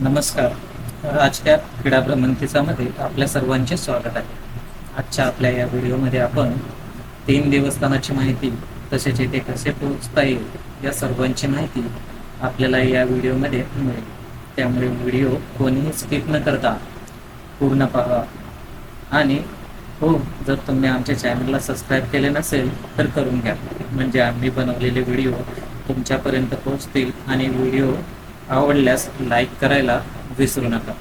नमस्कार. आजच्या क्रीडा भ्रमंतीचामध्ये आपल्या सर्वांचे स्वागत आहे. आजच्या आपल्या या व्हिडिओमध्ये आपण तीन देवस्थानाची माहिती तसेच येथे कसे पोहोचता येईल या सर्वांची माहिती आपल्याला या व्हिडिओमध्ये मिळेल. त्यामुळे व्हिडिओ कोणीही स्किप न करता पूर्ण पाहा. आणि हो जर तुम्ही आमच्या चॅनलला सबस्क्राईब केले नसेल तर करून घ्या. म्हणजे आम्ही बनवलेले व्हिडिओ तुमच्यापर्यंत पोहोचतील आणि व्हिडिओ आवडल्यास लाईक करायला विसरू नका.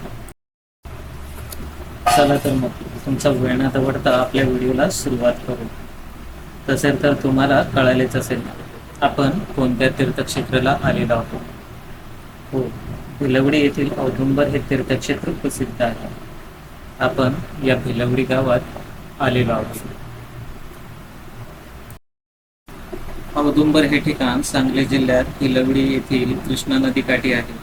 चला तर मग तुमचा वेळ न दवडता आपल्या व्हिडिओला सुरुवात करू. तसे तर तुम्हाला कळालेच असेल आपण कोणत्या तीर्थक्षेत्राला आलेलो आहोत? हो भिलवडी येथील औदुंबर हे तीर्थक्षेत्र प्रसिद्ध आहे. आपण या भिलवडी गावात आलेलो आहोत. औदुंबर हे ठिकाण सांगली जिल्ह्यात भिलवडी येथील कृष्णा नदीकाठी आहे.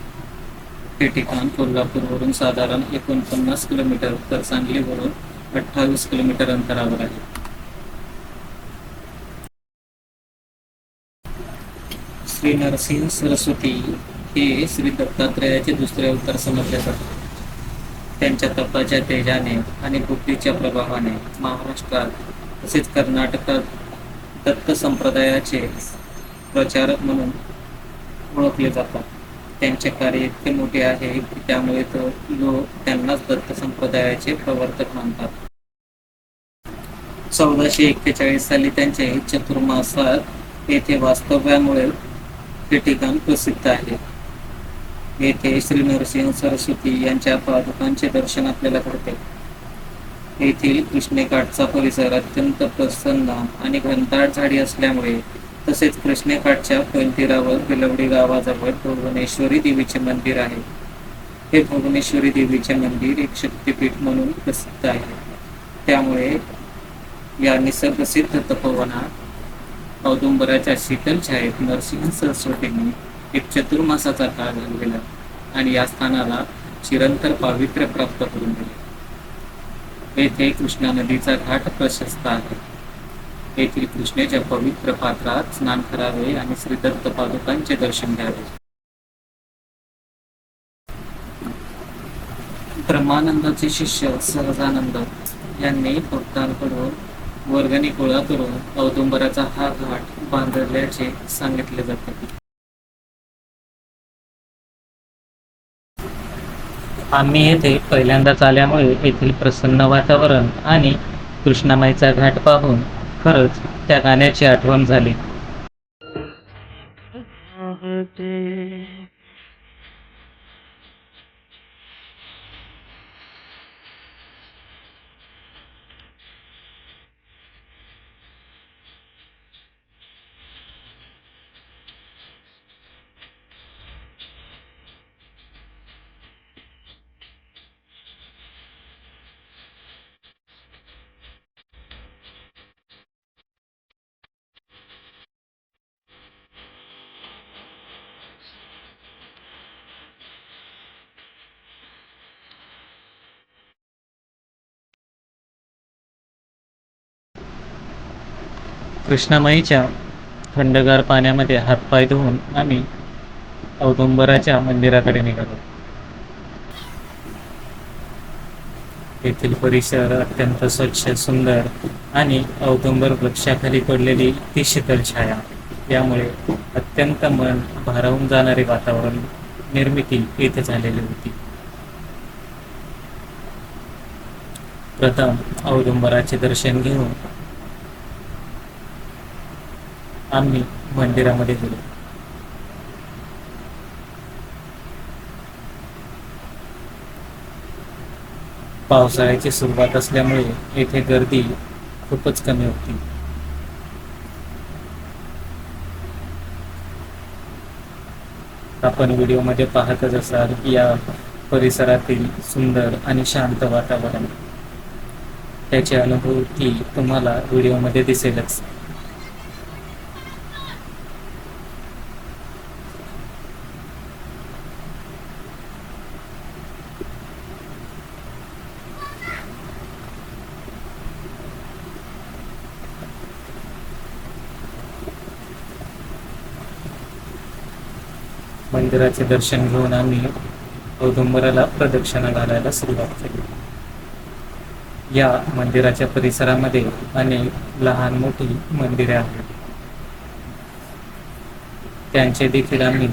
हे ठिकाण कोल्हापूरवरून साधारण एकोणपन्नास किलोमीटर तर सांगलीवरून अठ्ठावीस किलोमीटर अंतरावर आहे. श्री नरसिंह सरस्वती हे श्री दत्तात्रेयाचे दुसरे अवतार समजले जातात. त्यांच्या तपाच्या तेजाने आणि बुद्धीच्या प्रभावाने महाराष्ट्रात तसेच कर्नाटकात दत्त संप्रदायाचे प्रचारक म्हणून ओळखले जातात. त्यांचे कार्य इतके मोठे आहे की त्यामुळे तर लोक त्यांनाच दत्त संप्रदायाचे प्रवर्तक मानतात. चौदाशे एक्केचाळीस साली त्यांचे चतुर्मासात येथे वास्तव्यामुळे हे ठिकाण प्रसिद्ध आहे. येथे श्री नरसिंह सरस्वती यांच्या पादुकांचे दर्शन आपल्याला घडते. येथील कृष्णेकाठचा परिसर अत्यंत प्रसन्न आणि घनदाट झाडी असल्यामुळे तसेच कृष्णेकाठच्या पैलतीरावर बिलवडी गावाजवळ भुवनेश्वरी देवीचे मंदिर आहे. हे भुवनेश्वरी देवीचे मंदिर एक शक्तिपीठ म्हणून प्रसिद्ध आहे. त्यामुळे या निसर्गसिद्ध तपोवनात औदुंबराच्या शीतल छायेत नरसिंह सरस्वतींनी एक चतुर्मासाचा काळ घालविला आणि या स्थानाला चिरंतर पावित्र्य प्राप्त करून दिले. येथे कृष्णा नदीचा घाट प्रशस्त आहे. येथील कृष्णेच्या पवित्र पात्रात स्नान करावे आणि श्री दत्त पादुकांचे दर्शन घ्यावे. ब्रह्मानंदाचे शिष्य सहजानंद यांनी भक्तांकडून वर्गणी गोळा करून औदुंबराचा हा घाट बांधल्याचे सांगितले जाते. आम्ही येथे पहिल्यांदाच आल्यामुळे येथील प्रसन्न वातावरण आणि कृष्णामाईचा घाट पाहून खरंच त्या गाण्याची आठवण झाली. कृष्णामाईच्या थंडगार पाण्यामध्ये हातपाय धुवून आम्ही औदुंबराच्या मंदिराकडे निघालो. येथील परिसर अत्यंत स्वच्छ सुंदर आणि औदुंबर वृक्षाखाली पडलेली ती शीतल छाया. यामुळे अत्यंत मन भारावून जाणारे वातावरण निर्मिती येथे झालेली होती. प्रथम औदुंबराचे दर्शन घेऊन आम्ही मंदिरामध्ये गेलो. पावसाळ्याची सुरुवात असल्यामुळे येथे गर्दी खूपच कमी होती. आपण व्हिडिओमध्ये पाहतच असाल की या परिसरातील सुंदर आणि शांत वातावरण. त्याची अनुभूती तुम्हाला व्हिडिओमध्ये दिसेलच. मंदिराचे दर्शन घेऊन आम्ही औदुंबराला प्रदक्षिणा घालायला सुरुवात केली. या मंदिराच्या परिसरामध्ये अनेक लहान मोठी मंदिरे आहेत. त्यांचे देखील आम्ही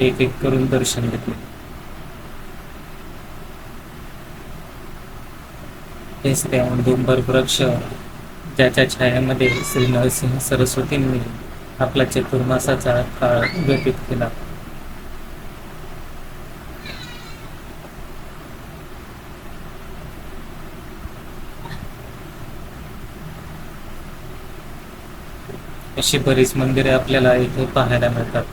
एक एक करून दर्शन घेतले. हेच ते औदुंबर वृक्ष ज्याच्या छायामध्ये श्री नरसिंह सरस्वतींनी आपला चतुर्मासाचा काळ व्यतीत केला. अशी बरीच मंदिरे आपल्याला इथे पाहायला मिळतात.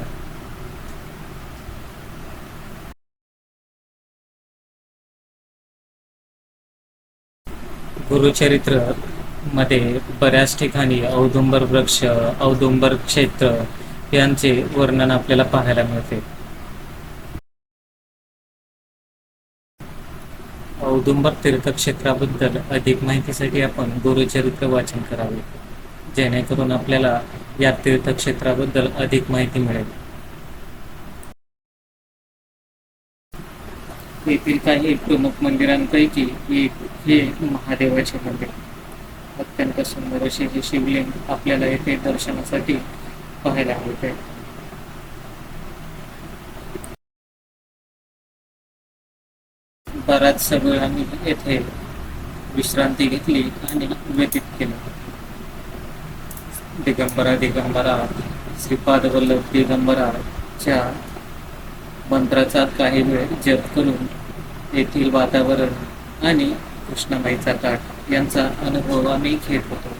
गुरुचरित्रमध्ये बऱ्याच ठिकाणी औदुंबर वृक्ष औदुंबर क्षेत्र यांचे वर्णन आपल्याला पाहायला मिळते. औदुंबर तीर्थक्षेत्राबद्दल अधिक माहितीसाठी आपण गुरुचरित्र वाचन करावे. जेणेकरून आपल्याला या तीर्थक्षेत्राबद्दल अधिक माहिती मिळेल. येथील काही प्रमुख मंदिरांपैकी एक हे महादेवाचे मंदिर. अत्यंत सुंदर असे हे शिवलिंग आपल्याला येथे दर्शनासाठी पाहायला मिळते. बऱ्याच वेळ आम्ही येथे विश्रांती घेतली आणि व्यतीत केला. दिगंबरा दिगंबरा श्रीपाद वल्लभ दिगंबराच्या मंत्राचा काही वेळ जप करून येथील वातावरण आणि कृष्णमाईचा काठ यांचा अनुभव आम्ही घेत होतो.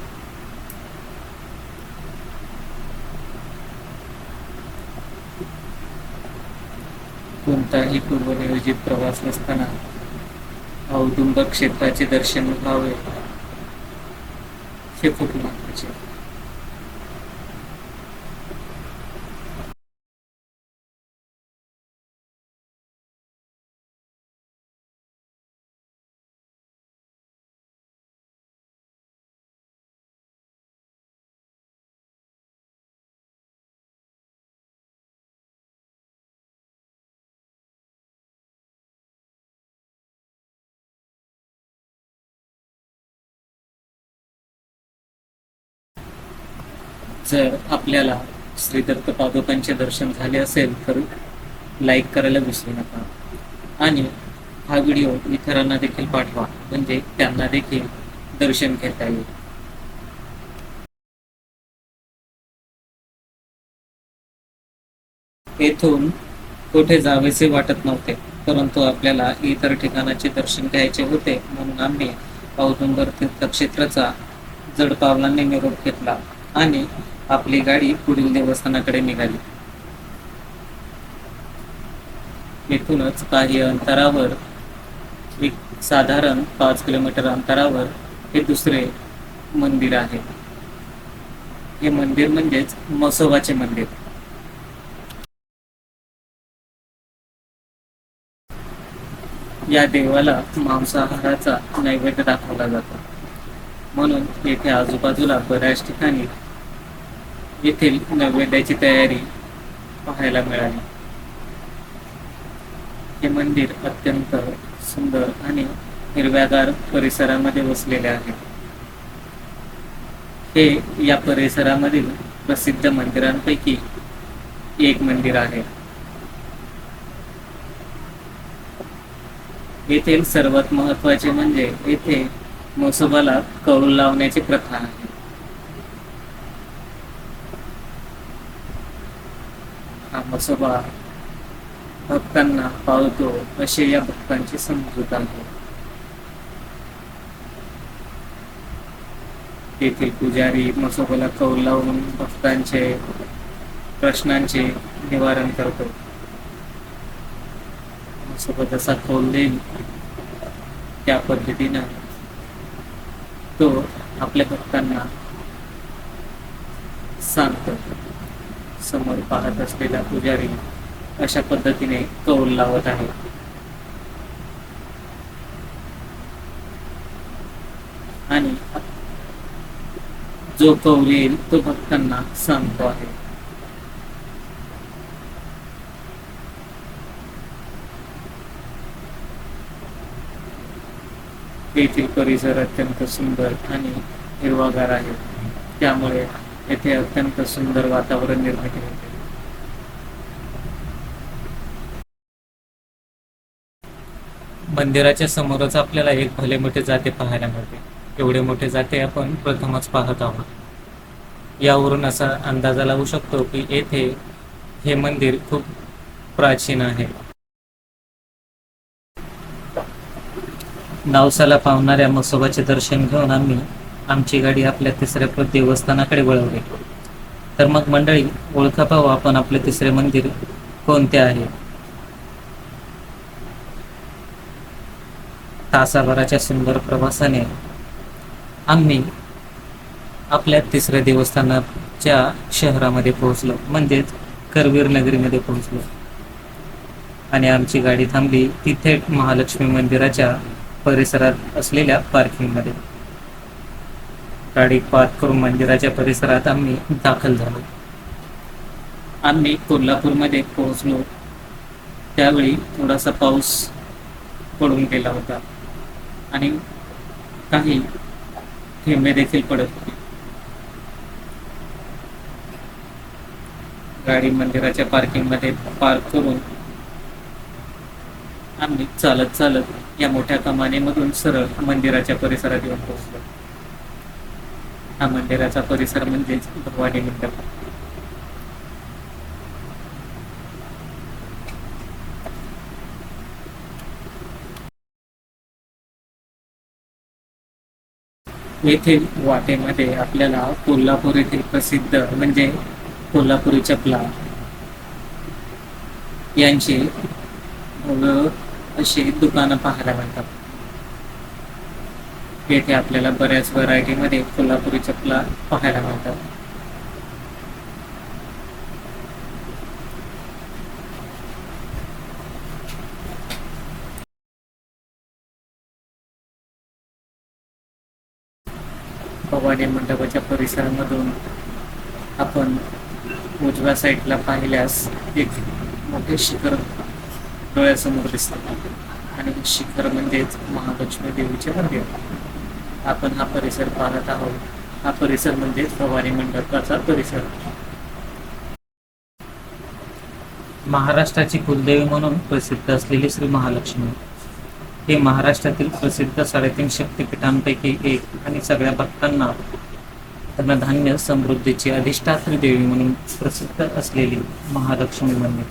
कोणताही पूर्वनियोजित प्रवास नसताना औदुंबर क्षेत्राचे दर्शन व्हावे हे खूप महत्त्वाचे जर आपल्याला श्री दत्त पादुकांचे दर्शन झाले असेल तर लाईक करायला विसरू नका. आणि हा व्हिडिओ इतरांना देखील पाठवा म्हणजे त्यांना देखील दर्शन घेता येईल. येथून कुठे जावेसे वाटत नव्हते परंतु आपल्याला इतर ठिकाणाचे दर्शन घ्यायचे होते म्हणून आम्ही औदुंबर तीर्थक्षेत्राचा जड पावलांनी निरोप घेतला. आणि आपली गाडी पुढील देवस्थानाकडे निघाली. येथूनच काही अंतरावर एक साधारण पाच किलोमीटर अंतरावर हे दुसरे मंदिर आहे. हे मंदिर म्हणजेच मसोबाचे मंदिर. या देवाला मांसाहाराचा नैवेद्य दाखवला जातो. म्हणून येथे आजूबाजूला बऱ्याच ठिकाणी येथील नैवेद्याची तयारी पाहायला मिळाली. हे मंदिर अत्यंत सुंदर आणि हिरव्यागार परिसरामध्ये वसलेले आहे. हे या परिसरामधील प्रसिद्ध मंदिरांपैकी एक मंदिर आहे. येथील सर्वात महत्त्वाचे म्हणजे येथे म्हसोबाला कौल लावण्याची प्रथा आहे. हा मसोबा भक्तांना पावतो अशी या भक्तांची समजूत आहे तेथील पुजारी मसोबाला कौल लावून भक्तांचे प्रश्नांचे निवारण करतो. मसोबा जसा कौल देईल त्या पद्धतीनं तो आपल्या भक्तांना सांगतो. समोर पाहत असलेला पुजारी अशा पद्धतीने कौल लावत आहे आणि जो कौल येईल तो भक्तांना सांगतो आहे. येथील परिसर अत्यंत सुंदर आणि हिरवागार आहे. त्यामुळे येथे अत्यंत सुंदर वातावरण निर्मिती होते. मंदिराच्या समोरच आपल्याला एक भले मोठे जाते पाहायला मिळते. एवढे मोठे जाते आपण प्रथमच पाहत आहोत. यावरून असा अंदाजा लावू शकतो की येथे हे मंदिर खूप प्राचीन आहे. नवसाला पावणाऱ्या मसोबाचे दर्शन घेऊन आम्ही आमची गाडी आपल्या तिसऱ्या देवस्थानाकडे वळवली. तर मग मंडळी ओळखा पाहू आपण आपले तिसरे मंदिर कोणते आहे? तासाभराच्या सुंदर प्रवासाने आम्ही आपल्या तिसऱ्या देवस्थानाच्या शहरामध्ये पोहोचलो म्हणजेच करवीर नगरीमध्ये पोहोचलो. आणि आमची गाडी थांबली तिथे महालक्ष्मी मंदिराच्या परिसरात असलेल्या पार्किंगमध्ये गाडी पार्क करून मंदिराच्या परिसरात आम्ही दाखल झालो. आम्ही कोल्हापूरमध्ये पोहोचलो. त्यावेळी थोडासा पाऊस पडून गेला होता आणि काही थेंबे देखील पडत होते. गाडी मंदिराच्या पार्किंगमध्ये पार्क करून आम्ही चालत चालत या मोठ्या कमानीमधून सरळ मंदिराच्या परिसरात येऊन पोहोचलो. हा मंदिराचा परिसर म्हणजेच भवानी मंडप येथील वाटेमध्ये आपल्याला कोल्हापूर येथील प्रसिद्ध म्हणजे कोल्हापुरी चपला. यांची अशी दुकानं पाहायला मिळतात. येथे आपल्याला बऱ्याच व्हरायटीमध्ये कोल्हापुरी चपला पाहायला मिळतात. भवानी मंडपाच्या परिसरामधून आपण उजव्या साईडला पाहिल्यास एक मोठे शिखर डोळ्यासमोर दिसतात आणि शिखर म्हणजेच महालक्ष्मी देवीचे मंदिर. आपण हा परिसर पाहत आहोत. हा परिसर म्हणजे फवारी मंडपाचा परिसर. महाराष्ट्राची कुलदेवी म्हणून प्रसिद्ध असलेली श्री महालक्ष्मी. हे महाराष्ट्रातील प्रसिद्ध साडेतीन शक्तीपीठांपैकी एक आणि सगळ्या भक्तांना अन्नधान्य समृद्धीची अधिष्ठात्री देवी म्हणून प्रसिद्ध असलेली महालक्ष्मी मंदिर.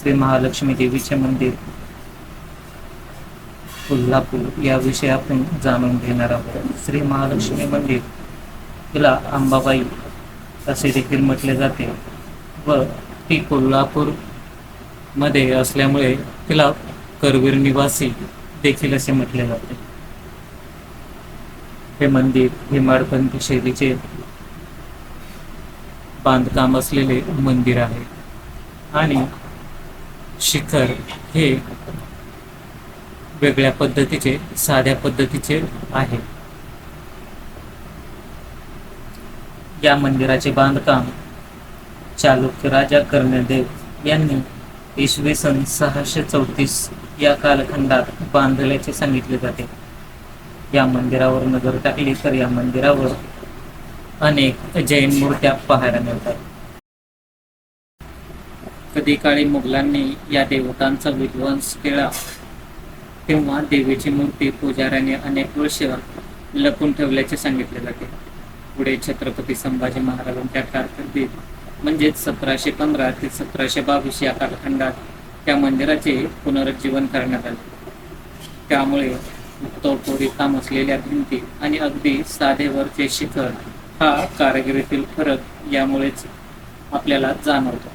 श्री महालक्ष्मी देवीचे मंदिर कोल्हापूर याविषयी आपण जाणून घेणार आहोत. श्री महालक्ष्मी मंदिर तिला अंबाबाई असे देखील म्हटले जाते व ती कोल्हापूरमध्ये असल्यामुळे तिला करवीर निवासी देखील असे म्हटले जाते. हे मंदिर हेमाडपंथी शैलीचे बांधकाम असलेले मंदिर आहे. आणि शिखर हे वेगळ्या पद्धतीचे साध्या पद्धतीचे आहे. या मंदिराचे बांधकाम चालुक्य राजा कर्णदेव यांनी इसवी सन सहाशे चौतीस या कालखंडात बांधल्याचे सांगितले जाते. या मंदिरावर नजर टाकली तर या मंदिरावर अनेक जैन मूर्त्या पाहायला मिळतात. कधी काळी मुघलांनी या देवतांचा विध्वंस केला. तेव्हा देवीची मूर्ती पुजाऱ्याने अनेक वर्ष लपून ठेवल्याचे सांगितले जाते. पुढे छत्रपती संभाजी महाराजांच्या कारकिर्दीत म्हणजेच सतराशे पंधरा ते सतराशे बावीस या कालखंडात त्या मंदिराचे पुनरुज्जीवन करण्यात आले. त्यामुळे तोडफोडी काम असलेल्या भिंती आणि अगदी साधेवरचे शिखर हा कारागिरीतील फरक यामुळेच आपल्याला जाणवतो.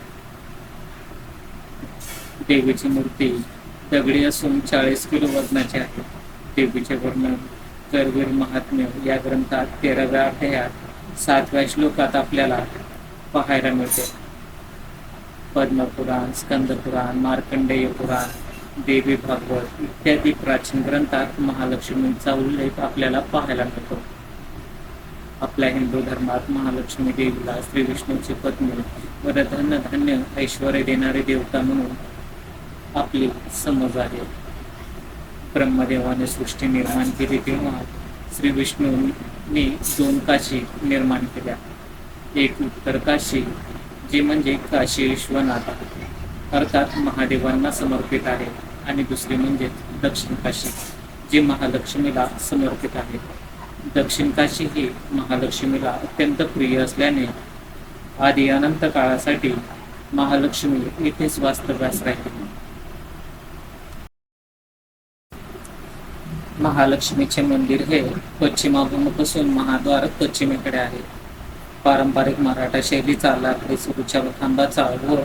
देवीची मूर्ती दगडी असून चाळीस किलो वजनाचे आहे. देवीचे वर्णन करवीर महात्म्य या ग्रंथात तेराव्या अध्यायात सातव्या श्लोकात आपल्याला पाहायला मिळते. पद्मपुराण स्कंदपुराण मार्कंडेय पुराण देवी भागवत इत्यादी प्राचीन ग्रंथात महालक्ष्मींचा उल्लेख आपल्याला पाहायला मिळतो. आपल्या हिंदू धर्मात महालक्ष्मी देवीला श्री विष्णूची पत्नी व धन्य धान्य ऐश्वर देणारी देवता म्हणून आपली समज आहे. ब्रह्मदेवाने सृष्टी निर्माण केली तेव्हा श्री विष्णूने दोन काशी निर्माण केल्या. एक उत्तर काशी जी म्हणजे काशी विश्वनाथ अर्थात महादेवांना समर्पित आहे. आणि दुसरी म्हणजे दक्षिण काशी जी महालक्ष्मीला समर्पित आहे. दक्षिण काशी ही महालक्ष्मीला अत्यंत प्रिय असल्याने आधी अनंत काळासाठी महालक्ष्मी इथेच वास्तव्यास राहिली. महालक्ष्मीचे मंदिर हे पश्चिमाभिमुख असून महाद्वार पश्चिमेकडे आहे. पारंपरिक मराठा शैलीचा लाकडी सुरूच्या खांबाचा व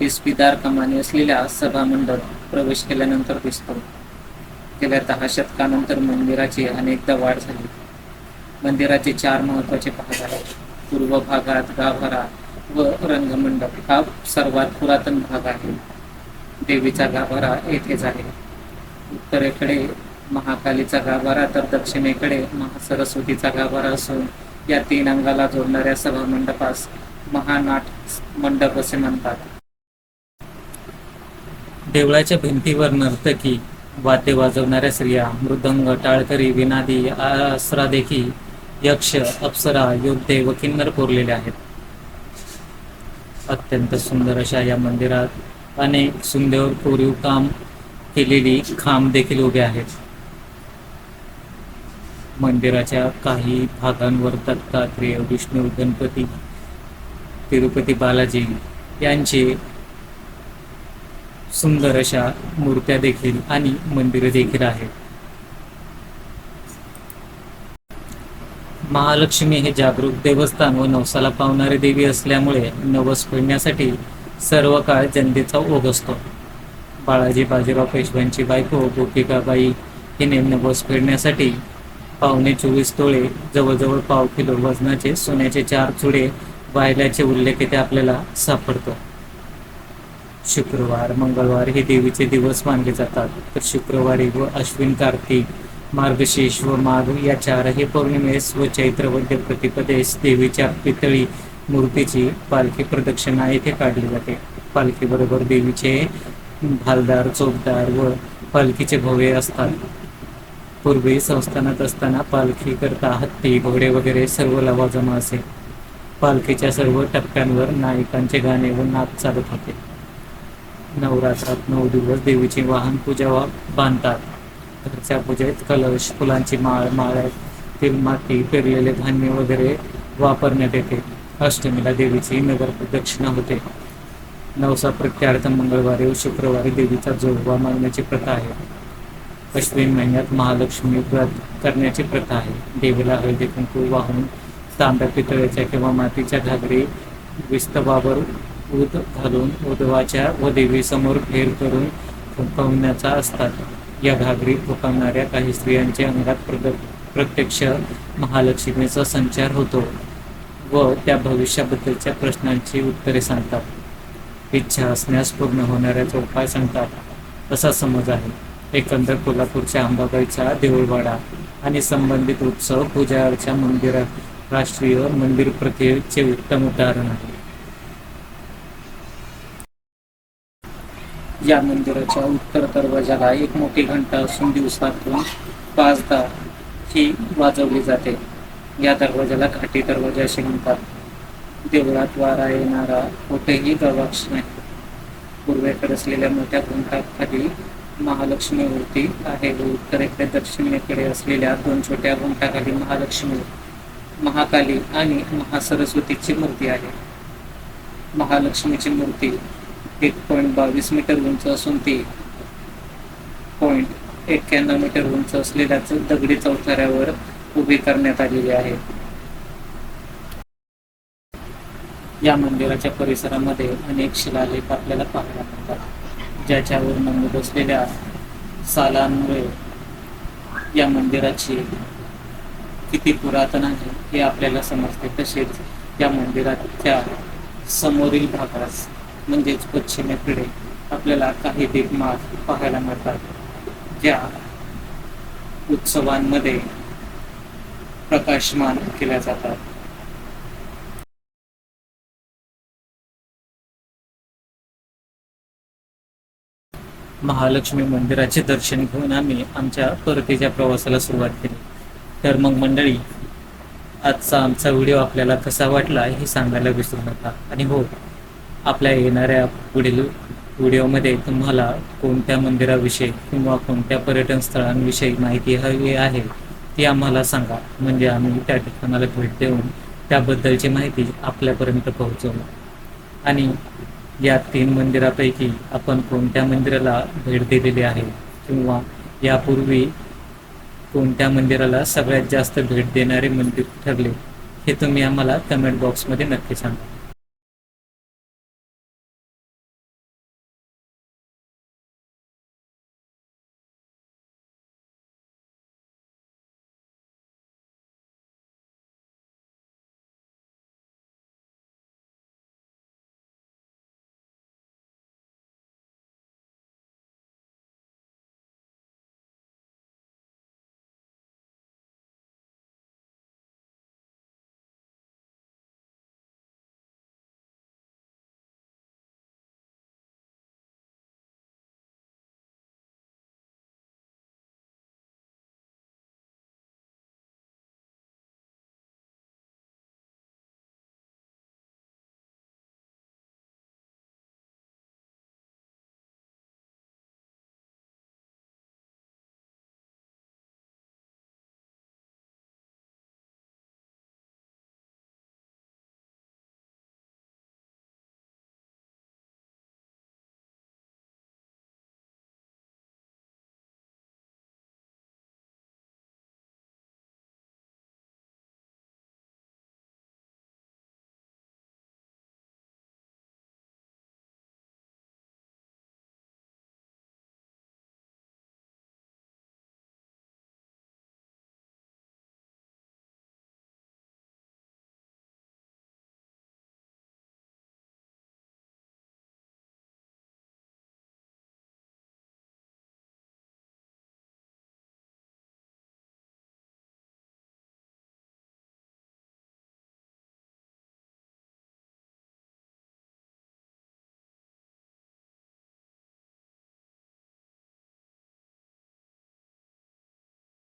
इस्पीदार कमानी असलेल्या सभामंडप प्रवेश केल्यानंतर दिसतो. गेल्या दहा शतकानंतर मंदिराची अनेकदा वाढ झाली. मंदिराचे चार महत्त्वाचे भाग आहेत. पूर्व भागात गाभारा व रंगमंडप हा सर्वात पुरातन भाग आहे. देवीचा गाभारा येथेच आहे. उत्तरेकडे महाकालीचा गाभारा तर दक्षिणेकडे महासरस्वतीचा गाभारा असून या तीन अंगाला जोडणाऱ्या सभा मंडपास महानाट मंडप असे म्हणतात. देवळाच्या भिंतीवर नर्तकी वाद्य वाजवणाऱ्या स्त्रिया मृदंग टाळकरी विनादी आसरा देखी यक्ष अप्सरा योद्धे व किन्नर कोरलेले आहेत. अत्यंत सुंदर अशा या मंदिरात अनेक सुंदर कोरीव काम केलेली खांब देखील उभे आहेत. मंदिराच्या काही भागांवर दत्तात्रेय विष्णू गणपती तिरुपती बालाजी यांचे सुंदर अशा मूर्त्या देखील आणि मंदिरे देखील आहेत. महालक्ष्मी हे जागरूक देवस्थान व नवसाला पावणारी देवी असल्यामुळे नवस फेडण्यासाठी सर्व काळ जनतेचा ओघ असतो. बाळाजी बाजीराव पेशव्यांची बायको गोपिकाबाई हिने नवस फेडण्यासाठी पावणे चोवीस तोळे जवळजवळ पाव किलो वजनाचे सोन्याचे चार चुडे वाहिल्याचे उल्लेख इथे आपल्याला सापडतो. शुक्रवार मंगळवार हे देवीचे दिवस मानले जातात. तर शुक्रवारी व अश्विन कार्तिक मार्गशीर्ष व माघ या चारही पौर्णिमेस व चैत्र वद्य प्रतिपदेस देवीच्या पितळी मूर्तीची पालखी प्रदक्षिणा येथे काढली जाते. पालखीबरोबर देवीचे भालदार चोपदार व पालखीचे भव्य असतात. पूर्वी संस्थानात असताना पालखीकरता हत्ती घोडे वगैरे सर्व लवाजमा असे. पालखीच्या सर्व टप्प्यांवर नायकांचे गाणे व नाच चालत होते. नवरात्रात नऊ दिवस देवीची वाहन पूजा वा- बांधतात. घरच्या पूजेत कलश फुलांची माळ माळ्यातील माती पेरलेले धान्य वगैरे वापरण्यात येते. अष्टमीला देवीची नगर प्रदक्षिणा होते. नवसा प्रत्यार्थ मंगळवारी व शुक्रवारी देवीचा जोडवा मागण्याची प्रथा आहे. अश्विन महिन्यात महालक्ष्मी व्रत करण्याची प्रथा आहे. देवीला हळदी कुंकू वाहून तांब्या पितळेच्या किंवा मातीच्या घागरी विस्तवावर उद घालून उदवाच्या व देवीसमोर फेर करून फुकवण्याचा असतात. या घागरी फुकवणाऱ्या काही स्त्रियांच्या अंगात प्रद प्रत्यक्ष महालक्ष्मीचा संचार होतो व त्या भविष्याबद्दलच्या प्रश्नांची उत्तरे सांगतात. इच्छा असण्यास पूर्ण होणाऱ्याचा उपाय सांगतात. असा समज आहे. एकंदर कोल्हापूरच्या अंबाबाईचा देऊळवाडा आणि संबंधित उत्सव पूजा अर्चा मंदिरात राष्ट्रीय मंदिर प्रथेचे उत्तम उदाहरण आहे. या मंदिराच्या उत्तर दरवाजाला एक मोठी घंटा असून दिवसातून पाचदा ही वाजवली जाते. या दरवाजाला घाटी दरवाजा असे म्हणतात. देवळात वारा येणारा कुठेही गवाक्ष नाही. पूर्वेकडे असलेल्या मोठ्या घुमटाखाली महालक्ष्मी मूर्ती आहे. व उत्तरेकडे दक्षिणेकडे असलेल्या दोन छोट्या घुमटाखाली महालक्ष्मी महाकाली आणि महासरस्वतीची मूर्ती आहे. महालक्ष्मीची मूर्ती एक पॉईंट बावीस मीटर उंच असून ती पॉईंट एक्क्याण्णव मीटर उंच असलेल्या दगडी चौथऱ्यावर उभी करण्यात आलेली आहे. या मंदिराच्या परिसरामध्ये अनेक शिलालेख आपल्याला पाहायला मिळतात. ज्याच्यावर नमूद असलेल्या सालांमुळे या मंदिराची किती पुरातन आहे हे आपल्याला समजते. तसेच या मंदिराच्या समोरील भागास म्हणजेच पश्चिमेकडे आपल्याला काही दीपमाळ पाहायला मिळतात. ज्या उत्सवांमध्ये प्रकाशमान केल्या जातात. महालक्ष्मी मंदिराचे दर्शन घेऊन आम्ही आमच्या परतीच्या प्रवासाला सुरुवात केली. तर मग मंडळी आजचा आमचा व्हिडिओ आपल्याला कसा वाटला हे सांगायला विसरू नका. आणि हो आपल्या येणाऱ्या पुढील व्हिडिओमध्ये तुम्हाला कोणत्या मंदिराविषयी किंवा कोणत्या पर्यटन स्थळांविषयी माहिती हवी आहे ती आम्हाला सांगा. म्हणजे आम्ही त्या ठिकाणाला भेट देऊन त्याबद्दलची माहिती आपल्यापर्यंत पोहोचवू. आणि या तीन मंदिरापैकी आपण कोणत्या मंदिराला भेट दिलेली आहे किंवा यापूर्वी कोणत्या मंदिराला सगळ्यात जास्त भेट देणारे मंदिर ठरले हे तुम्ही आम्हाला कमेंट बॉक्समध्ये नक्की सांगा.